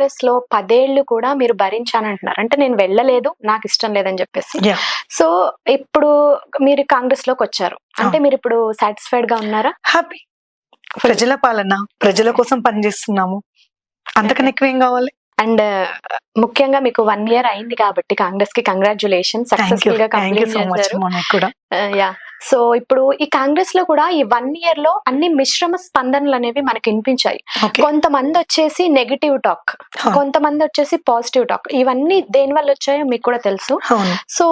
టిఆర్ఎస్లో పదేళ్ళు కూడా మీరు భరించానంటున్నారు. అంటే నేను వెళ్ళలేదు నాకు ఇష్టం లేదని చెప్పేసి. సో ఇప్పుడు మీరు కాంగ్రెస్లోకి వచ్చారు. అంటే మీరు ఇప్పుడు సాటిస్ఫైడ్గా ఉన్నారా? హ్యాపీ ప్రజల పాలన ప్రజల కోసం పనిచేస్తున్నాము. అంతకన్నా ఎక్కువ ఏం కావాలి? అండ్ ముఖ్యంగా మీకు వన్ ఇయర్ అయింది కాబట్టి కాంగ్రెస్కి కంగ్రాచులేషన్ సక్సెస్ఫుల్గా కంప్లీట్ చేశారు. యా సో ఇప్పుడు ఈ కాంగ్రెస్లో కూడా ఈ వన్ ఇయర్లో అన్ని మిశ్రమ స్పందనలు అనేవి మనకి వినిపించాయి. కొంతమంది వచ్చేసి నెగిటివ్ టాక్. కొంతమంది వచ్చేసి పాజిటివ్ టాక్ ఇవన్నీ దేని వల్ల వచ్చాయో మీకు కూడా తెలుసు. సో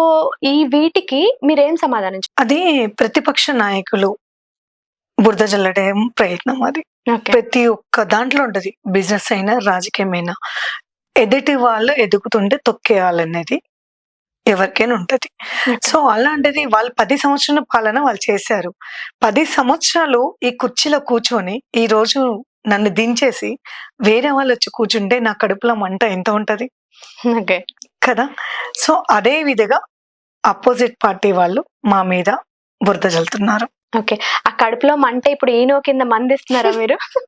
ఈ వీటికి మీరేం సమాధానం అది ప్రతిపక్ష నాయకులు బురద జల్లడే ప్రయత్నం అది. ప్రతి ఒక్క దాంట్లో ఉంటది. బిజినెస్ అయినా రాజకీయం అయినా ఎదుటి వాళ్ళు ఎదుగుతుంటే తొక్కేయాలనేది ఎవరికైనా ఉంటది. సో అలాంటిది వాళ్ళు పది సంవత్సరాల పాలన వాళ్ళు చేశారు. పది సంవత్సరాలు ఈ కుర్చీలో కూర్చొని ఈ రోజు నన్ను దించేసి వేరే వాళ్ళు వచ్చి కూర్చుంటే నా కడుపులో మంట ఎంత ఉంటది? ఓకే. కదా? సో అదే విధంగా అపోజిట్ పార్టీ వాళ్ళు మా మీద బురద జల్లుతున్నారు. ఓకే. ఆ కడుపులో మంట ఇప్పుడు ఈనో కింద మందిస్తున్నారా మీరు?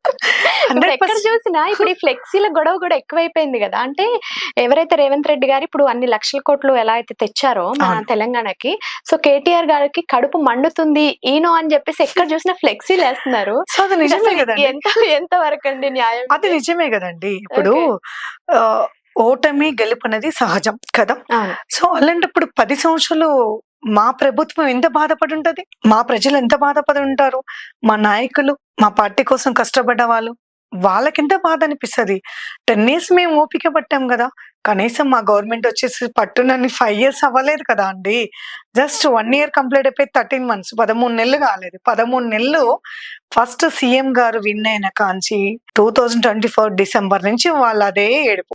ఎక్కడ చూసినా ఇప్పుడు ఈ ఫ్లెక్సీల గొడవ కూడా ఎక్కువైపోయింది కదా. అంటే ఎవరైతే రేవంత్ రెడ్డి గారు ఇప్పుడు అన్ని లక్షల కోట్లు ఎలా అయితే తెచ్చారో మన. తెలంగాణకి సో కేటీఆర్ గారికి కడుపు మండుతుంది ఈనో అని చెప్పేసి ఎక్కడ చూసినా ఫ్లెక్సీలు వేస్తున్నారు. సో అది నిజమే అసలు కదండి. ఎంత ఎంత వరకు అండి న్యాయం అది నిజమే కదండి. ఇప్పుడు ఓటమి గెలుపు అనేది సహజం కదా. సో అలాంటప్పుడు పది సంవత్సరాలు మా ప్రభుత్వం ఎంత బాధపడి ఉంటది? మా ప్రజలు ఎంత బాధపడి ఉంటారు? మా నాయకులు మా పార్టీ కోసం కష్టపడ్డ వాళ్ళు వాళ్ళకింత బాధ అనిపిస్తుంది టెన్ ఇయర్స్ మేము ఓపిక పట్టాం కదా. కనీసం మా గవర్నమెంట్ వచ్చేసి పట్టునని ఫైవ్ ఇయర్స్ అవ్వలేదు కదా అండి. జస్ట్ వన్ ఇయర్ కంప్లీట్ అయిపోయి థర్టీన్ మంత్స్ పదమూడు నెలలు కాలేదు. పదమూడు నెలలు ఫస్ట్ సీఎం గారు విన్ అయిన కాంచి two thousand twenty four December నుంచి వాళ్ళు అదే ఏడుపు.